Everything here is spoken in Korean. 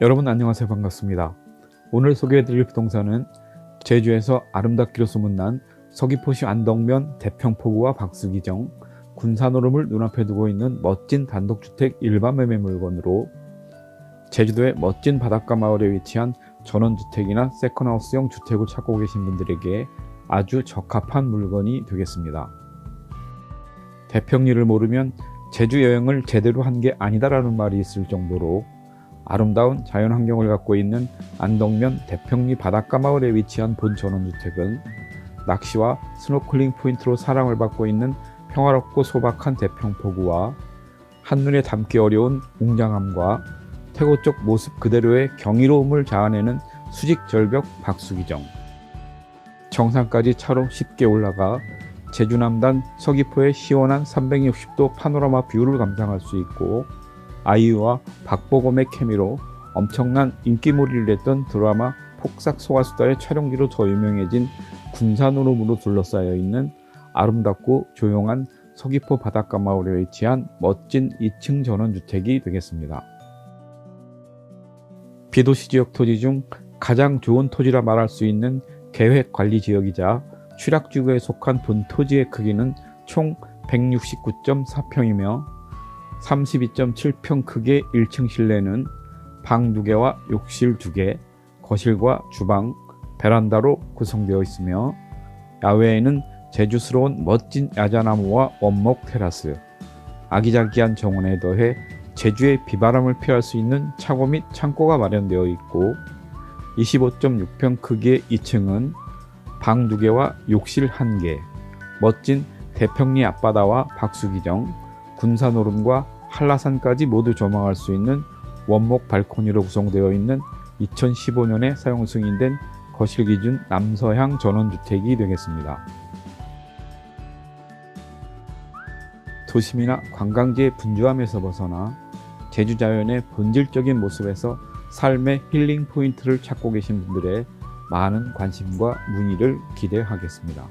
여러분 안녕하세요 반갑습니다. 오늘 소개해드릴 부동산은 제주에서 아름답기로 소문난 서귀포시 안덕면 대평포구와 박수기정 군산오름을 눈앞에 두고 있는 멋진 단독주택 일반 매매 물건으로 제주도의 멋진 바닷가 마을에 위치한 전원주택이나 세컨하우스형 주택을 찾고 계신 분들에게 아주 적합한 물건이 되겠습니다. 대평리를 모르면 제주 여행을 제대로 한 게 아니다라는 말이 있을 정도로 아름다운 자연 환경을 갖고 있는 안덕면 대평리 바닷가 마을에 위치한 본 전원주택은 낚시와 스노클링 포인트로 사랑을 받고 있는 평화롭고 소박한 대평포구와 한눈에 담기 어려운 웅장함과 태고 쪽 모습 그대로의 경이로움을 자아내는 수직 절벽 박수기정. 정상까지 차로 쉽게 올라가 제주 남단 서귀포의 시원한 360도 파노라마 뷰를 감상할 수 있고 아이유와 박보검의 케미로 엄청난 인기몰이를 했던 드라마 폭삭 소가수다의 촬영지로 더 유명해진 군산오름으로 둘러싸여 있는 아름답고 조용한 서귀포 바닷가 마을에 위치한 멋진 2층 전원주택이 되겠습니다. 비도시 지역 토지 중 가장 좋은 토지라 말할 수 있는 계획 관리 지역이자 취락지구에 속한 본 토지의 크기는 총 169.4평이며 32.7평 크기의 1층 실내는 방 2개와 욕실 2개, 거실과 주방, 베란다로 구성되어 있으며 야외에는 제주스러운 멋진 야자나무와 원목 테라스, 아기자기한 정원에 더해 제주의 비바람을 피할 수 있는 차고 및 창고가 마련되어 있고 25.6평 크기의 2층은 방 2개와 욕실 1개, 멋진 대평리 앞바다와 박수기정, 군산 오름과 한라산까지 모두 조망할 수 있는 원목 발코니로 구성되어 있는 2015년에 사용 승인된 거실 기준 남서향 전원주택이 되겠습니다. 도심이나 관광지의 분주함에서 벗어나 제주 자연의 본질적인 모습에서 삶의 힐링 포인트를 찾고 계신 분들의 많은 관심과 문의를 기대하겠습니다.